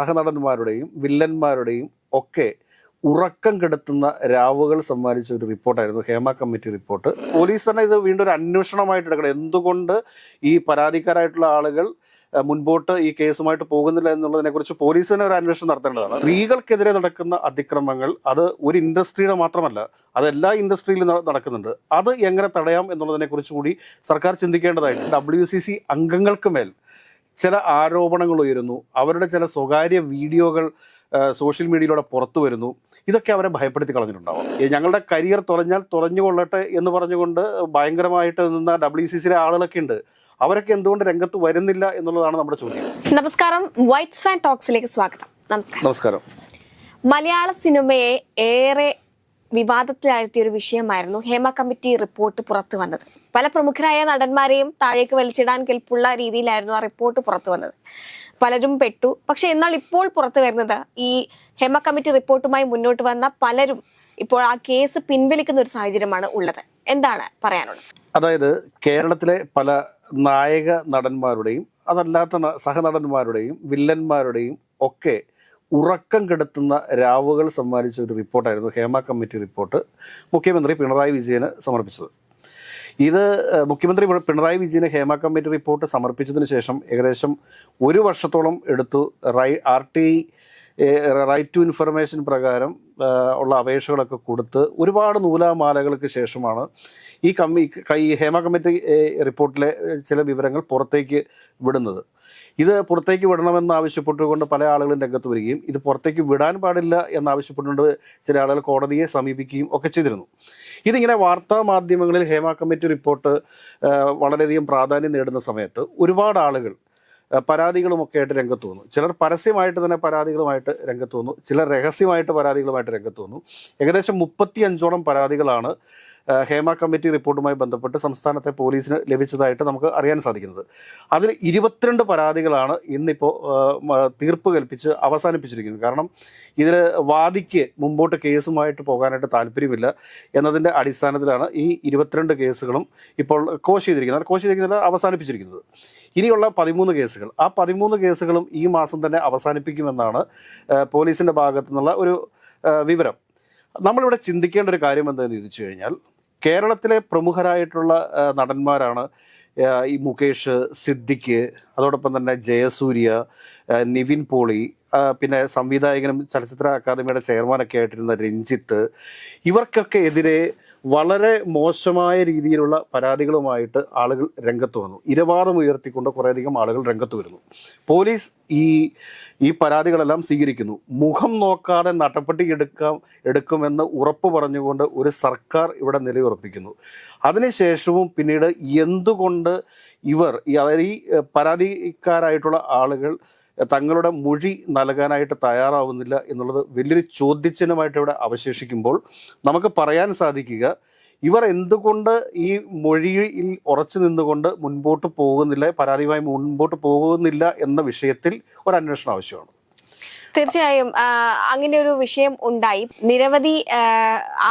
സഹനടന്മാരുടെയും വില്ലന്മാരുടെയും ഒക്കെ ഉറക്കം കെടുത്തുന്ന രാവുകൾ സമ്മാനിച്ച ഒരു റിപ്പോർട്ടായിരുന്നു ഹേമ കമ്മിറ്റി റിപ്പോർട്ട്. പോലീസ് തന്നെ ഇത് വീണ്ടും ഒരു അന്വേഷണമായിട്ട് എടുക്കണം. എന്തുകൊണ്ട് ഈ പരാതിക്കാരായിട്ടുള്ള ആളുകൾ മുൻപോട്ട് ഈ കേസുമായിട്ട് പോകുന്നില്ല എന്നുള്ളതിനെ കുറിച്ച് പോലീസ് തന്നെ ഒരു അന്വേഷണം നടത്തേണ്ടതാണ്. സ്ത്രീകൾക്കെതിരെ നടക്കുന്ന അതിക്രമങ്ങൾ അത് ഒരു ഇൻഡസ്ട്രിയുടെ മാത്രമല്ല അത് എല്ലാ ഇൻഡസ്ട്രിയിലും നടക്കുന്നുണ്ട്. അത് എങ്ങനെ തടയാം എന്നുള്ളതിനെ കുറിച്ച് കൂടി സർക്കാർ ചിന്തിക്കേണ്ടതായിട്ട് ഡബ്ല്യു സി സി അംഗങ്ങൾക്ക് മേൽ ചില ആരോപണങ്ങൾ ഉയരുന്നു. അവരുടെ ചില സ്വകാര്യ വീഡിയോകൾ സോഷ്യൽ മീഡിയയിലൂടെ പുറത്തു വരുന്നു. ഇതൊക്കെ അവരെ ഭയപ്പെടുത്തി കളഞ്ഞിട്ടുണ്ടാവും. ഞങ്ങളുടെ കരിയർ തുറഞ്ഞാൽ തുറഞ്ഞു കൊള്ളട്ടെ എന്ന് പറഞ്ഞുകൊണ്ട് ഭയങ്കരമായിട്ട് നിന്ന ഡബ്ല്യു സി സിയിലെ ആളുകളൊക്കെ ഉണ്ട്. അവരൊക്കെ എന്തുകൊണ്ട് രംഗത്ത് വരുന്നില്ല എന്നുള്ളതാണ് നമ്മുടെ ചോദ്യം. നമസ്കാരം. വൈറ്റ് സ്വാൻ ടോക്സിലേക്ക് സ്വാഗതം. നമസ്കാരം. നമസ്കാരം. മലയാള സിനിമയെ ഏറെ വിവാദത്തിലാഴ്ത്തിയ ഒരു വിഷയമായിരുന്നു ഹേമ കമ്മിറ്റി റിപ്പോർട്ട് പുറത്തു വന്നത്. പല പ്രമുഖരായ നടന്മാരെയും താഴേക്ക് വലിച്ചിടാൻ കെൽപ്പുള്ള രീതിയിലായിരുന്നു ആ റിപ്പോർട്ട് പുറത്തു വന്നത്. പലരും പെട്ടു. പക്ഷെ എന്നാൽ ഇപ്പോൾ പുറത്തു വരുന്നത് ഈ ഹെമ കമ്മിറ്റി റിപ്പോർട്ടുമായി മുന്നോട്ട് വന്ന പലരും ഇപ്പോൾ ആ കേസ് പിൻവലിക്കുന്ന ഒരു സാഹചര്യമാണ് ഉള്ളത്. എന്താണ് പറയാനുള്ളത്? അതായത് കേരളത്തിലെ പല നായക നടന്മാരുടെയും അതല്ലാത്ത സഹനടന്മാരുടെയും വില്ലന്മാരുടെയും ഒക്കെ ഉറക്കം കെടുത്തുന്ന രാവുകൾ സമ്മാനിച്ച ഒരു റിപ്പോർട്ടായിരുന്നു ഹേമ കമ്മിറ്റി റിപ്പോർട്ട് മുഖ്യമന്ത്രി പിണറായി വിജയന് സമർപ്പിച്ചത്. ഇത് മുഖ്യമന്ത്രി പിണറായി വിജയന് ഹേമ കമ്മിറ്റി റിപ്പോർട്ട് സമർപ്പിച്ചതിന് ശേഷം ഏകദേശം ഒരു വർഷത്തോളം എടുത്തു. റൈ R T right to information പ്രകാരം ഉള്ള അപേക്ഷകളൊക്കെ കൊടുത്ത് ഒരുപാട് നൂലാമാലകൾക്ക് ശേഷമാണ് ഈ കമ്മി ഈ ഹേമ കമ്മിറ്റി റിപ്പോർട്ടിലെ ചില വിവരങ്ങൾ പുറത്തേക്ക് വിടുന്നത്. ഇത് പുറത്തേക്ക് വിടണമെന്ന് ആവശ്യപ്പെട്ടുകൊണ്ട് പല ആളുകളും രംഗത്ത് വരികയും ഇത് പുറത്തേക്ക് വിടാൻ പാടില്ല എന്നാവശ്യപ്പെട്ടുകൊണ്ട് ചില ആളുകൾ കോടതിയെ സമീപിക്കുകയും ഒക്കെ ചെയ്തിരുന്നു. ഇതിങ്ങനെ വാർത്താ മാധ്യമങ്ങളിൽ ഹേമ കമ്മിറ്റി റിപ്പോർട്ട് വളരെയധികം പ്രാധാന്യം നേടുന്ന സമയത്ത് ഒരുപാട് ആളുകൾ ആ, പരാതികളുമൊക്കെ ആയിട്ട് രംഗത്ത് വന്നു. ചിലർ പരസ്യമായിട്ട് തന്നെ പരാതികളുമായിട്ട് രംഗത്ത് വന്നു. ചിലർ രഹസ്യമായിട്ട് പരാതികളുമായിട്ട് രംഗത്ത് വന്നു. ഏകദേശം മുപ്പത്തി അഞ്ചോളം പരാതികളാണ് ഹേമ കമ്മിറ്റി റിപ്പോർട്ടുമായി ബന്ധപ്പെട്ട് സംസ്ഥാനത്തെ പോലീസിന് ലഭിച്ചതായിട്ട് നമുക്ക് അറിയാൻ സാധിക്കുന്നത്. അതിൽ ഇരുപത്തിരണ്ട് പരാതികളാണ് ഇന്നിപ്പോൾ തീർപ്പ് കൽപ്പിച്ച് അവസാനിപ്പിച്ചിരിക്കുന്നത്. കാരണം ഇതിൽ വാദിക്ക് മുമ്പോട്ട് കേസുമായിട്ട് പോകാനായിട്ട് താല്പര്യമില്ല എന്നതിന്റെ അടിസ്ഥാനത്തിലാണ് ഈ ഇരുപത്തിരണ്ട് കേസുകളും ഇപ്പോൾ കോശ് ചെയ്തിരിക്കുന്നത്. കോശ് ചെയ്തിരിക്കുന്നത് അവസാനിപ്പിച്ചിരിക്കുന്നത്. ഇനിയുള്ള പതിമൂന്ന് കേസുകൾ. ആ പതിമൂന്ന് കേസുകളും ഈ മാസം തന്നെ അവസാനിപ്പിക്കുമെന്നാണ് പോലീസിന്റെ ഭാഗത്തു നിന്നുള്ള ഒരു വിവരം. നമ്മളിവിടെ ചിന്തിക്കേണ്ട ഒരു കാര്യം എന്താണെന്ന് ചോദിച്ചു കഴിഞ്ഞാൽ കേരളത്തിലെ പ്രമുഖരായിട്ടുള്ള നടന്മാരാണ് ഈ മുകേഷ് സിദ്ദിഖ് അതോടൊപ്പം തന്നെ ജയസൂര്യ നിവിൻ പോളി പിന്നെ സംവിധായകനും ചലച്ചിത്ര അക്കാദമിയുടെ ചെയർമാനൊക്കെ ആയിട്ടിരുന്ന രഞ്ജിത്ത് ഇവർക്കൊക്കെ എതിരെ വളരെ മോശമായ രീതിയിലുള്ള പരാതികളുമായിട്ട് ആളുകൾ രംഗത്ത് വന്നു. ഇരവാദം ഉയർത്തിക്കൊണ്ട് കുറേയധികം ആളുകൾ രംഗത്ത് വരുന്നു. പോലീസ് ഈ ഈ പരാതികളെല്ലാം സ്വീകരിക്കുന്നു. മുഖം നോക്കാതെ നടപടി എടുക്കാം എടുക്കുമെന്ന് ഉറപ്പ് പറഞ്ഞുകൊണ്ട് ഒരു സർക്കാർ ഇവിടെ നിലയുറപ്പിക്കുന്നു. അതിനുശേഷവും പിന്നീട് എന്തുകൊണ്ട് ഇവർ അതായത് ഈ പരാതിക്കാരായിട്ടുള്ള ആളുകൾ തങ്ങളുടെ മൊഴി നൽകാനായിട്ട് തയ്യാറാവുന്നില്ല എന്നുള്ളത് വലിയൊരു ചോദ്യചിഹ്നമായിട്ട് ഇവിടെ അവശേഷിക്കുമ്പോൾ നമുക്ക് പറയാൻ സാധിക്കുക ഇവർ എന്തുകൊണ്ട് ഈ മൊഴിയിൽ ഉറച്ചു നിന്നുകൊണ്ട് മുൻപോട്ട് പോകുന്നില്ല പരാതിയുമായി മുൻപോട്ട് പോകുന്നില്ല എന്ന വിഷയത്തിൽ ഒരു അന്വേഷണം ആവശ്യമാണ്. തീർച്ചയായും അങ്ങനെ ഒരു വിഷയം ഉണ്ടായി. നിരവധി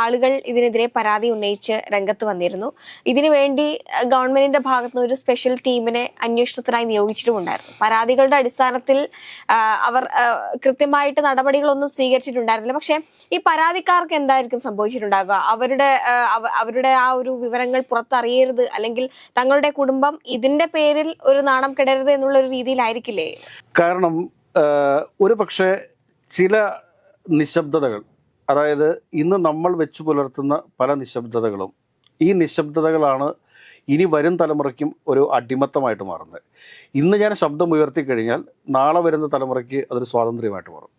ആളുകൾ ഇതിനെതിരെ പരാതി ഉന്നയിച്ച് രംഗത്ത് വന്നിരുന്നു. ഇതിനു വേണ്ടി ആ, ഗവൺമെന്റിന്റെ ഭാഗത്ത് നിന്ന് ഒരു സ്പെഷ്യൽ ടീമിനെ അന്വേഷണത്തിനായി നിയോഗിച്ചിട്ടുമുണ്ടായിരുന്നു. പരാതികളുടെ അടിസ്ഥാനത്തിൽ അവർ കൃത്യമായിട്ട് നടപടികളൊന്നും സ്വീകരിച്ചിട്ടുണ്ടായിരുന്നില്ല. പക്ഷേ ഈ പരാതിക്കാർക്ക് എന്തായിരിക്കും സംഭവിച്ചിട്ടുണ്ടാകുക അവരുടെ അവരുടെ ആ ഒരു വിവരങ്ങൾ പുറത്തറിയരുത്? അല്ലെങ്കിൽ തങ്ങളുടെ കുടുംബം ഇതിന്റെ പേരിൽ ഒരു നാണം കെടരുത് എന്നുള്ള ഒരു രീതിയിലായിരിക്കില്ലേ? കാരണം ഒരു പക്ഷേ ചില നിശബ്ദതകൾ അതായത് ഇന്ന് നമ്മൾ വെച്ചു പുലർത്തുന്ന പല നിശബ്ദതകളും ഈ നിശബ്ദതകളാണ് ഇനി വരും തലമുറയ്ക്കും ഒരു അടിമത്തമായിട്ട് മാറുന്നത്. ഇന്ന് ഞാൻ ശബ്ദം ഉയർത്തി കഴിഞ്ഞാൽ നാളെ വരുന്ന തലമുറയ്ക്ക് അതൊരു സ്വാതന്ത്ര്യമായിട്ട് മാറും.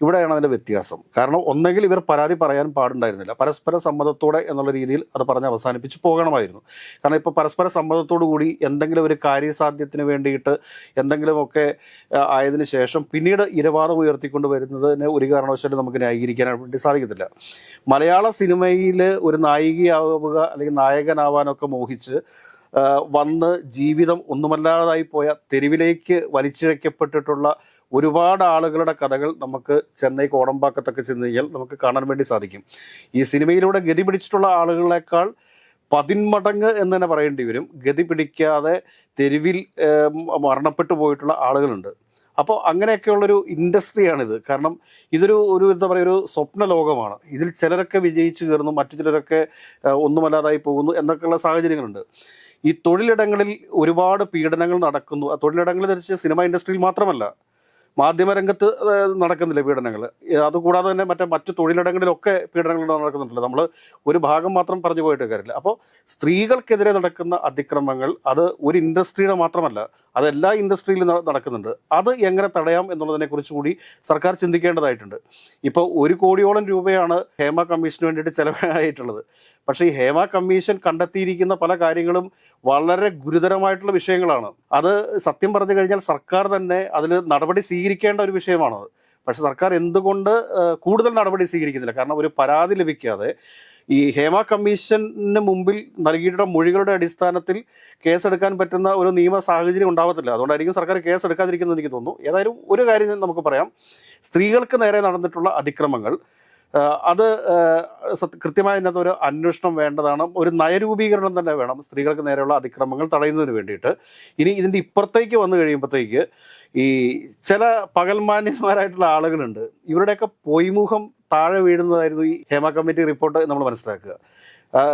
ഇവിടെയാണ് അതിന്റെ വ്യത്യാസം. കാരണം ഒന്നെങ്കിൽ ഇവർ പരാതി പറയാൻ പാടുണ്ടായിരുന്നില്ല. പരസ്പര സമ്മതത്തോടെ എന്നുള്ള രീതിയിൽ അത് പറഞ്ഞ് അവസാനിപ്പിച്ച് പോകണമായിരുന്നു. കാരണം ഇപ്പോൾ പരസ്പര സമ്മതത്തോടു കൂടി എന്തെങ്കിലും ഒരു കാര്യസാധ്യത്തിന് വേണ്ടിയിട്ട് എന്തെങ്കിലുമൊക്കെ ആയതിനു ശേഷം പിന്നീട് ഇരവാദം ഉയർത്തിക്കൊണ്ട് വരുന്നതിന് ഒരു കാരണവശാലും നമുക്ക് ന്യായീകരിക്കാൻ വേണ്ടി സാധിക്കത്തില്ല. മലയാള സിനിമയിൽ ഒരു നായികയാവുക അല്ലെങ്കിൽ നായകനാവാനൊക്കെ മോഹിച്ച് വന്ന് ജീവിതം ഒന്നുമല്ലാതായി പോയ തെരുവിലേക്ക് വലിച്ചിഴക്കപ്പെട്ടിട്ടുള്ള ഒരുപാട് ആളുകളുടെ കഥകൾ നമുക്ക് ചെന്നൈ കോടമ്പാക്കത്തൊക്കെ ചെന്ന് കഴിഞ്ഞാൽ നമുക്ക് കാണാൻ വേണ്ടി സാധിക്കും. ഈ സിനിമയിലൂടെ ഗതി പിടിച്ചിട്ടുള്ള ആളുകളെക്കാൾ പതിന്മടങ്ങ് എന്ന് തന്നെ പറയേണ്ടി വരും. ഗതി പിടിക്കാതെ തെരുവിൽ മരണപ്പെട്ടു പോയിട്ടുള്ള ആളുകളുണ്ട്. അപ്പോൾ അങ്ങനെയൊക്കെയുള്ളൊരു ഇൻഡസ്ട്രിയാണിത്. കാരണം ഇതൊരു ഒരു എന്താ പറയുക ഒരു സ്വപ്ന ലോകമാണ് ഇതിൽ ചിലരൊക്കെ വിജയിച്ചു കയറുന്നു മറ്റു ചിലരൊക്കെ ഒന്നുമല്ലാതായി പോകുന്നു എന്നൊക്കെയുള്ള സാഹചര്യങ്ങളുണ്ട്. ഈ തൊഴിലിടങ്ങളിൽ ഒരുപാട് പീഡനങ്ങൾ നടക്കുന്നു. ആ തൊഴിലിടങ്ങളിൽ ധരിച്ച് സിനിമ ഇൻഡസ്ട്രിയിൽ മാത്രമല്ല. മാധ്യമരംഗത്ത് നടക്കുന്നില്ല പീഡനങ്ങൾ അതുകൂടാതെ തന്നെ മറ്റേ മറ്റു തൊഴിലിടങ്ങളിലൊക്കെ പീഡനങ്ങൾ നടക്കുന്നുണ്ടല്ലോ. നമ്മൾ ഒരു ഭാഗം മാത്രം പറഞ്ഞു പോയിട്ട് കാര്യമില്ല. അപ്പോൾ സ്ത്രീകൾക്കെതിരെ നടക്കുന്ന അതിക്രമങ്ങൾ അത് ഒരു ഇൻഡസ്ട്രിയുടെ മാത്രമല്ല അത് എല്ലാ ഇൻഡസ്ട്രിയിലും നടക്കുന്നുണ്ട്. അത് എങ്ങനെ തടയാം എന്നുള്ളതിനെ കുറിച്ച് കൂടി സർക്കാർ ചിന്തിക്കേണ്ടതായിട്ടുണ്ട്. ഇപ്പോൾ ഒരു കോടിയോളം രൂപയാണ് ഹേമ കമ്മീഷന് വേണ്ടിയിട്ട് ചിലവായിട്ടുള്ളത്. പക്ഷേ ഈ ഹേമ കമ്മീഷൻ കണ്ടെത്തിയിരിക്കുന്ന പല കാര്യങ്ങളും വളരെ ഗുരുതരമായിട്ടുള്ള വിഷയങ്ങളാണ്. അത് സത്യം പറഞ്ഞു കഴിഞ്ഞാൽ സർക്കാർ തന്നെ അതിൽ നടപടി സ്വീകരിക്കേണ്ട ഒരു വിഷയമാണത് പക്ഷെ സർക്കാർ എന്തുകൊണ്ട് കൂടുതൽ നടപടി സ്വീകരിക്കുന്നില്ല? കാരണം ഒരു പരാതി ലഭിക്കാതെ ഈ ഹേമ കമ്മീഷന് മുമ്പിൽ നൽകിയിട്ടുള്ള മൊഴികളുടെ അടിസ്ഥാനത്തിൽ കേസെടുക്കാൻ പറ്റുന്ന ഒരു നിയമ സാഹചര്യം ഉണ്ടാവത്തില്ല. അതുകൊണ്ടായിരിക്കും സർക്കാർ കേസ് എടുക്കാതിരിക്കുന്നത് എനിക്ക് തോന്നുന്നു. ഏതായാലും ഒരു കാര്യം നമുക്ക് പറയാം. സ്ത്രീകൾക്ക് നേരെ നടന്നിട്ടുള്ള അതിക്രമങ്ങൾ അത് കൃത്യമായ ഇതിനകത്ത് ഒരു അന്വേഷണം വേണ്ടതാണ്. ഒരു നയരൂപീകരണം തന്നെ വേണം. സ്ത്രീകൾക്ക് നേരെയുള്ള അതിക്രമങ്ങൾ തടയുന്നതിന് വേണ്ടിയിട്ട്. ഇനി ഇതിന്റെ ഇപ്പുറത്തേക്ക് വന്നു കഴിയുമ്പോഴത്തേക്ക് ഈ ചില പകൽമാന്യന്മാരായിട്ടുള്ള ആളുകളുണ്ട്. ഇവരുടെയൊക്കെ പൊയ്മുഖം താഴെ വീഴുന്നതായിരുന്നു ഈ ഹേമ കമ്മിറ്റി റിപ്പോർട്ട് നമ്മൾ മനസ്സിലാക്കുക.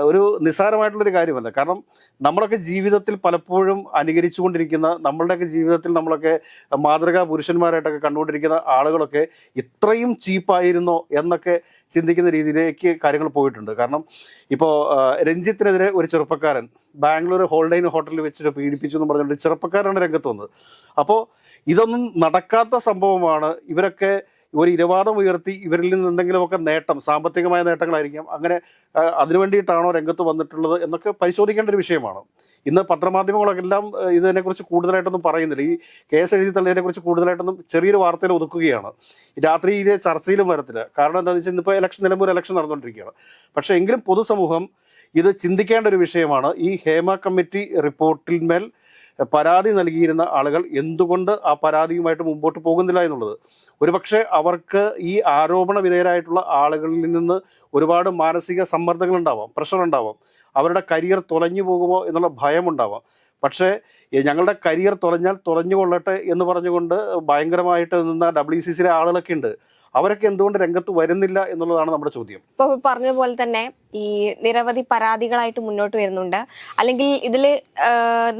ഒരു നിസ്സാരമായിട്ടുള്ളൊരു കാര്യമല്ല. കാരണം നമ്മളൊക്കെ ജീവിതത്തിൽ പലപ്പോഴും അനുകരിച്ചുകൊണ്ടിരിക്കുന്ന നമ്മളുടെയൊക്കെ ജീവിതത്തിൽ നമ്മളൊക്കെ മാതൃകാ പുരുഷന്മാരായിട്ടൊക്കെ കണ്ടുകൊണ്ടിരിക്കുന്ന ആളുകളൊക്കെ ഇത്രയും ചീപ്പായിരുന്നോ എന്നൊക്കെ ചിന്തിക്കുന്ന രീതിയിലേക്ക് കാര്യങ്ങൾ പോയിട്ടുണ്ട്. കാരണം ഇപ്പോൾ രഞ്ജിത്തിനെതിരെ ഒരു ചെറുപ്പക്കാരൻ ബാംഗ്ലൂർ ഹോൾഡൈൻ ഹോട്ടലിൽ വെച്ചിട്ട് പീഡിപ്പിച്ചു എന്ന് പറഞ്ഞുകൊണ്ട് ഒരു ചെറുപ്പക്കാരാണ് രംഗത്ത് വന്നത്. അപ്പോൾ ഇതൊന്നും നടക്കാത്ത സംഭവമാണ് ഇവരൊക്കെ ഒരു ഇരവാദം ഉയർത്തി ഇവരിൽ നിന്ന് എന്തെങ്കിലുമൊക്കെ നേട്ടം സാമ്പത്തികമായ നേട്ടങ്ങളായിരിക്കാം. അങ്ങനെ അതിനു വേണ്ടിയിട്ടാണോ രംഗത്ത് വന്നിട്ടുള്ളത് എന്നൊക്കെ പരിശോധിക്കേണ്ട ഒരു വിഷയമാണ്. ഇന്ന് പത്രമാധ്യമങ്ങളൊക്കെ എല്ലാം ഇതിനെക്കുറിച്ച് കൂടുതലായിട്ടൊന്നും പറയുന്നില്ല. ഈ കേസ് എഴുതി തള്ളിയതിനെക്കുറിച്ച് കൂടുതലായിട്ടൊന്നും ചെറിയൊരു വാർത്തയിൽ ഒതുക്കുകയാണ്. രാത്രിയിലെ ചർച്ചയിലും വരത്തില്ല. കാരണം എന്താണെന്ന് വെച്ചാൽ ഇന്നിപ്പോൾ ഇലക്ഷൻ നിലമ്പൂർ ഇലക്ഷൻ നടന്നുകൊണ്ടിരിക്കുകയാണ്. പക്ഷേ എങ്കിലും പൊതുസമൂഹം ഇത് ചിന്തിക്കേണ്ട ഒരു വിഷയമാണ്. ഈ ഹേമ കമ്മിറ്റി റിപ്പോർട്ടിന്മേൽ പരാതി നൽകിയിരുന്ന ആളുകൾ എന്തുകൊണ്ട് ആ പരാതിയുമായിട്ട് മുമ്പോട്ട് പോകുന്നില്ല എന്നുള്ളത്. ഒരുപക്ഷെ അവർക്ക് ഈ ആരോപണ വിധേയരായിട്ടുള്ള ആളുകളിൽ നിന്ന് ഒരുപാട് മാനസിക സമ്മർദ്ദങ്ങൾ ഉണ്ടാവാം പ്രഷർ ഉണ്ടാവാം. അവരുടെ കരിയർ തുലഞ്ഞു പോകുമോ എന്നുള്ള ഭയമുണ്ടാവാം പക്ഷേ ഞങ്ങളുടെ കരിയർ തുറഞ്ഞാൽ തുറഞ്ഞുകൊള്ളട്ടെ എന്ന് പറഞ്ഞുകൊണ്ട് ഭയങ്കരമായിട്ട് നിന്ന ഡബ്ല്യു സി സിയിലെ ആളുകളൊക്കെ ഉണ്ട്. അവരൊക്കെ എന്തുകൊണ്ട് രംഗത്ത് വരുന്നില്ല എന്നുള്ളതാണ് നമ്മുടെ ചോദ്യം. ഇപ്പൊ പറഞ്ഞ പോലെ തന്നെ ഈ നിരവധി പരാതികളായിട്ട് മുന്നോട്ട് വരുന്നുണ്ട്. അല്ലെങ്കിൽ ഇതിൽ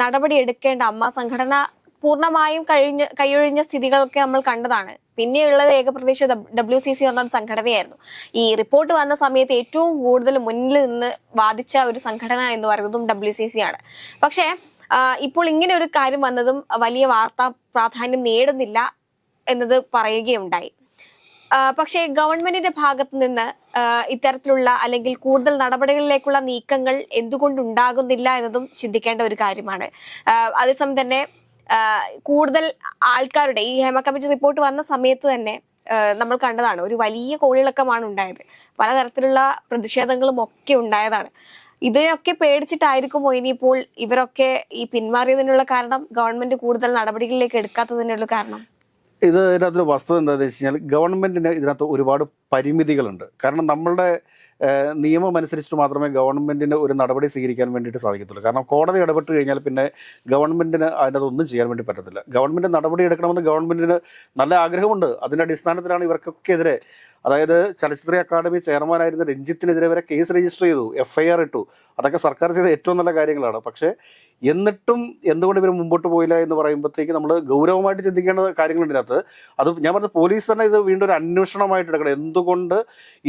നടപടി എടുക്കേണ്ട അമ്മ സംഘടന പൂർണമായും കഴിഞ്ഞ കൈയൊഴിഞ്ഞ സ്ഥിതികളൊക്കെ നമ്മൾ കണ്ടതാണ്. പിന്നെയുള്ളത് ഏകപ്രദേശ ഡബ്ല്യു സി സി എന്നൊരു സംഘടനയായിരുന്നു. ഈ റിപ്പോർട്ട് വന്ന സമയത്ത് ഏറ്റവും കൂടുതൽ മുന്നിൽ നിന്ന് വാദിച്ച ഒരു സംഘടന എന്ന് പറയുന്നതും ഡബ്ല്യു സി സി ആണ്. പക്ഷേ ഇപ്പോൾ ഇങ്ങനെ ഒരു കാര്യം വന്നതും വലിയ വാർത്താ പ്രാധാന്യം നേടുന്നില്ല എന്നത് പറയുകയുണ്ടായി. പക്ഷേ ഗവൺമെന്റിന്റെ ഭാഗത്ത് നിന്ന് ഇത്തരത്തിലുള്ള അല്ലെങ്കിൽ കൂടുതൽ നടപടികളിലേക്കുള്ള നീക്കങ്ങൾ എന്തുകൊണ്ടുണ്ടാകുന്നില്ല എന്നതും ചിന്തിക്കേണ്ട ഒരു കാര്യമാണ്. അതേസമയം തന്നെ കൂടുതൽ ആൾക്കാരുടെ ഈ ഹേമ കമ്മിറ്റി റിപ്പോർട്ട് വന്ന സമയത്ത് തന്നെ നമ്മൾ കണ്ടതാണ് ഒരു വലിയ കോളിളക്കമാണ് ഉണ്ടായത്. പലതരത്തിലുള്ള പ്രതിഷേധങ്ങളും ഒക്കെ ഉണ്ടായതാണ്. ഇതിനൊക്കെ പേടിച്ചിട്ടായിരിക്കുമോ ഇനിയിപ്പോൾ ഇവരൊക്കെ ഈ പിന്മാറിയതിനുള്ള കാരണം ഗവൺമെന്റ് കൂടുതൽ നടപടികളിലേക്ക് എടുക്കാത്തതിനുള്ള കാരണം? ഇത് ഇതിനകത്തൊരു വസ്തുത എന്താണെന്ന് വെച്ച് കഴിഞ്ഞാൽ ഗവൺമെന്റിന് ഇതിനകത്ത് ഒരുപാട് പരിമിതികളുണ്ട്. കാരണം നമ്മളുടെ നിയമം അനുസരിച്ചിട്ട് മാത്രമേ ഗവൺമെന്റിന് ഒരു നടപടി സ്വീകരിക്കാൻ വേണ്ടിയിട്ട് സാധിക്കത്തുള്ളൂ. കാരണം കോടതി ഇടപെട്ട് കഴിഞ്ഞാൽ പിന്നെ ഗവൺമെന്റിന് അതിനകത്തൊന്നും ചെയ്യാൻ വേണ്ടി പറ്റത്തില്ല. ഗവൺമെന്റ് നടപടി എടുക്കണമെന്ന് ഗവൺമെന്റിന് നല്ല ആഗ്രഹമുണ്ട്. അതിന്റെ അടിസ്ഥാനത്തിലാണ് ഇവർക്കൊക്കെ എതിരെ അതായത് ചലച്ചിത്ര അക്കാദമി ചെയർമാനായിരുന്ന രഞ്ജിത്തിനെതിരെ വരെ കേസ് രജിസ്റ്റർ ചെയ്തു എഫ് ഐ ആർ ഇട്ടു. അതൊക്കെ സർക്കാർ ചെയ്ത ഏറ്റവും നല്ല കാര്യങ്ങളാണ്. പക്ഷേ എന്നിട്ടും എന്തുകൊണ്ട് ഇവർ മുമ്പോട്ട് പോയില്ല എന്ന് പറയുമ്പോഴത്തേക്ക് നമ്മൾ ഗൗരവമായിട്ട് ചിന്തിക്കേണ്ട കാര്യങ്ങളുണ്ട് ഇതിനകത്ത്. അത് ഞാൻ പറഞ്ഞത് പോലീസ് തന്നെ ഇത് വീണ്ടും ഒരു അന്വേഷണമായിട്ട് എടുക്കണം. എന്തുകൊണ്ട്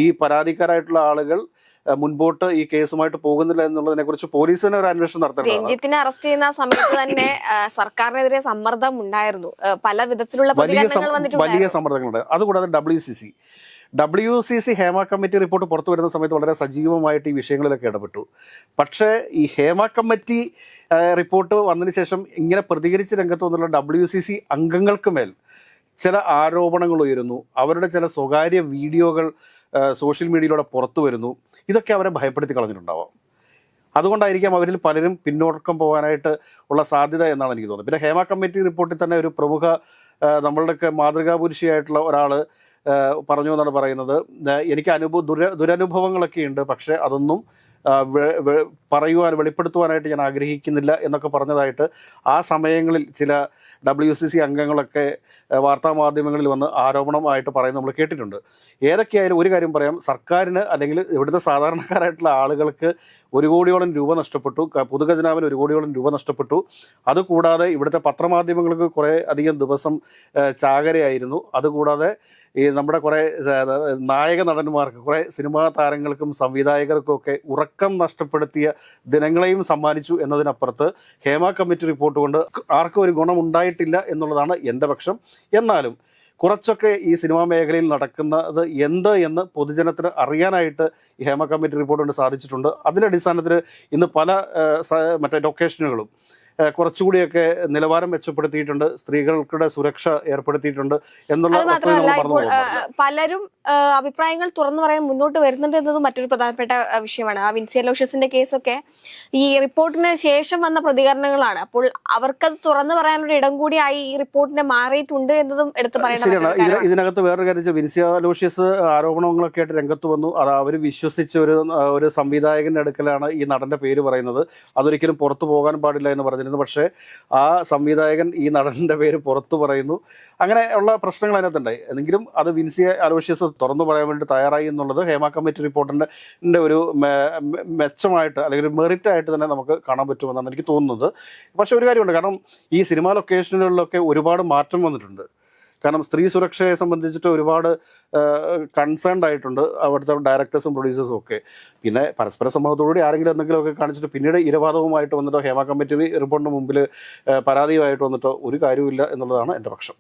ഈ പരാതിക്കാരായിട്ടുള്ള ആളുകൾ മുൻപോട്ട് ഈ കേസുമായിട്ട് പോകുന്നില്ല എന്നുള്ളതിനെ കുറിച്ച് പോലീസ് തന്നെ ഒരു അന്വേഷണം നടത്തണം രഞ്ജിത്തിനെ അറസ്റ്റ് ചെയ്യുന്ന സമയത്ത് തന്നെ സർക്കാരിനെതിരെ സമ്മർദ്ദം ഉണ്ടായിരുന്നു. പല വിധത്തിലുള്ള വലിയ സമ്മർദ്ദങ്ങളുണ്ട്. അതുകൂടാതെ W C C W C C Hema committee report പുറത്തു വരുന്ന സമയത്ത് വളരെ സജീവമായിട്ട് ഈ വിഷയങ്ങളിലൊക്കെ ഇടപെട്ടു. പക്ഷേ ഈ ഹേമ കമ്മിറ്റി റിപ്പോർട്ട് വന്നതിന് ശേഷം ഇങ്ങനെ പ്രതികരിച്ച് രംഗത്ത് വന്നുള്ള ഡബ്ല്യു സി സി അംഗങ്ങൾക്ക് മേൽ ചില ആരോപണങ്ങൾ ഉയരുന്നു. അവരുടെ ചില സ്വകാര്യ വീഡിയോകൾ സോഷ്യൽ മീഡിയയിലൂടെ പുറത്തു വരുന്നു. ഇതൊക്കെ അവരെ ഭയപ്പെടുത്തി കളഞ്ഞിട്ടുണ്ടാവാം. അതുകൊണ്ടായിരിക്കാം അവരിൽ പലരും പിന്നോക്കം പോകാനായിട്ട് ഉള്ള സാധ്യത എന്നാണ് എനിക്ക് തോന്നുന്നത്. പിന്നെ ഹേമ കമ്മിറ്റി റിപ്പോർട്ടിൽ തന്നെ ഒരു പ്രമുഖ നമ്മളുടെയൊക്കെ മാതൃകാപുരുഷിയായിട്ടുള്ള ഒരാൾ പറഞ്ഞു എന്നാണ് പറയുന്നത്. എനിക്ക് അനുഭവ ദുര ദുരനുഭവങ്ങളൊക്കെ ഉണ്ട്. പക്ഷേ അതൊന്നും പറയുവാൻ വെളിപ്പെടുത്തുവാനായിട്ട് ഞാൻ ആഗ്രഹിക്കുന്നില്ല എന്നൊക്കെ പറഞ്ഞതായിട്ട് ആ സമയങ്ങളിൽ ചില ഡബ്ല്യു സി സി അംഗങ്ങളൊക്കെ വാർത്താമാധ്യമങ്ങളിൽ വാർത്താ മാധ്യമങ്ങളിൽ വന്ന് ആരോപണമായിട്ട് പറയുന്നത് നമ്മൾ കേട്ടിട്ടുണ്ട്. ഏതൊക്കെയായാലും ഒരു കാര്യം പറയാം. സർക്കാരിന് അല്ലെങ്കിൽ ഇവിടുത്തെ സാധാരണക്കാരായിട്ടുള്ള ആളുകൾക്ക് ഒരു കോടിയോളം രൂപ നഷ്ടപ്പെട്ടു. പൊതുഖജനാവിന് ഒരു കോടിയോളം രൂപ നഷ്ടപ്പെട്ടു. അതുകൂടാതെ ഇവിടുത്തെ പത്രമാധ്യമങ്ങൾക്ക് കുറേ അധികം ദിവസം ചാകരയായിരുന്നു. അതുകൂടാതെ ഈ നമ്മുടെ കുറേ നായക നടന്മാർക്ക് കുറേ സിനിമാ താരങ്ങൾക്കും സംവിധായകർക്കും ഒക്കെ ഉറക്കം നഷ്ടപ്പെടുത്തിയ ദിനങ്ങളെയും സമ്മാനിച്ചു എന്നതിനപ്പുറത്ത് ഹേമ കമ്മിറ്റി റിപ്പോർട്ട് കൊണ്ട് ആർക്കും ഒരു ഗുണമുണ്ടായിട്ടില്ല എന്നുള്ളതാണ് എന്റെ പക്ഷം. എന്നാലും കുറച്ചൊക്കെ ഈ സിനിമാ മേഖലയിൽ നടക്കുന്നത് എന്ത് എന്ന് പൊതുജനത്തിന് അറിയാനായിട്ട് ഈ ഹേമ കമ്മിറ്റി റിപ്പോർട്ട് കൊണ്ട് സാധിച്ചിട്ടുണ്ട്. അതിന്റെ അടിസ്ഥാനത്തിൽ ഇന്ന് പല മറ്റേ ലൊക്കേഷനുകളും കുറച്ചുകൂടിയൊക്കെ നിലവാരം മെച്ചപ്പെടുത്തിയിട്ടുണ്ട് സ്ത്രീകളുടെ സുരക്ഷ ഏർപ്പെടുത്തിയിട്ടുണ്ട് എന്നുള്ള പലരും അഭിപ്രായങ്ങൾ തുറന്നു പറയാൻ മുന്നോട്ട് വരുന്നുണ്ട് എന്നതും മറ്റൊരു പ്രധാനപ്പെട്ട വിഷയമാണ്. ആ വിൻസി അലോഷ്യസിന്റെ കേസൊക്കെ ഈ റിപ്പോർട്ടിന് ശേഷം വന്ന പ്രതികരണങ്ങളാണ്. അപ്പോൾ അവർക്കത് തുറന്നു പറയാനൊരു ഇടം കൂടിയായി ഈ റിപ്പോർട്ടിനെ മാറിയിട്ടുണ്ട് എന്നതും എടുത്തു കാര്യമാണ്. ഇതിനകത്ത് വേറൊരു കാര്യം വിൻസി വിൻസിയ അലോഷ്യസ് ആരോപണങ്ങളൊക്കെ ആയിട്ട് രംഗത്ത് വന്നു. അത് അവർ വിശ്വസിച്ച ഒരു ഒരു സംവിധായകന്റെ അടുക്കലാണ് ഈ നടന്റെ പേര് പറയുന്നത്. അതൊരിക്കലും പുറത്തു പോകാൻ പാടില്ല എന്ന് പറഞ്ഞിരുന്നു പക്ഷേ ആ സംവിധായകൻ ഈ നടന്റെ പേര് പുറത്തു പറയുന്നു. അങ്ങനെ ഉള്ള പ്രശ്നങ്ങൾ അതിനകത്തുണ്ടായി എങ്കിലും അത് വിൻസി അലോഷ്യസ് തുറന്നു പറയാൻ വേണ്ടി തയ്യാറായി എന്നുള്ളത് ഹേമ കമ്മിറ്റി റിപ്പോർട്ടിന്റെ ഒരു മെച്ചമായിട്ട് അല്ലെങ്കിൽ ഒരു മെറിറ്റ് ആയിട്ട് തന്നെ നമുക്ക് കാണാൻ പറ്റുമെന്നാണ് എനിക്ക് തോന്നുന്നത്. പക്ഷേ ഒരു കാര്യമുണ്ട്. കാരണം ഈ സിനിമാ ലൊക്കേഷനുകളിലൊക്കെ ഒരുപാട് മാറ്റം വന്നിട്ടുണ്ട്. കാരണം സ്ത്രീ സുരക്ഷയെ സംബന്ധിച്ചിട്ട് ഒരുപാട് കൺസേൺഡ് ആയിട്ടുണ്ട് അവിടുത്തെ ഡയറക്ടേഴ്സും പ്രൊഡ്യൂസേഴ്സും ഒക്കെ. പിന്നെ പരസ്പര സമ്മതത്തോടുകൂടി ആരെങ്കിലും എന്തെങ്കിലുമൊക്കെ കാണിച്ചിട്ട് പിന്നീട് ഇരവാദവുമായിട്ട് വന്നിട്ടോ ഹേമ കമ്മിറ്റി റിപ്പോർട്ടിന് മുമ്പിൽ പരാതിയുമായിട്ട് വന്നിട്ടോ ഒരു കാര്യമില്ല എന്നുള്ളതാണ് എന്റെ പക്ഷം.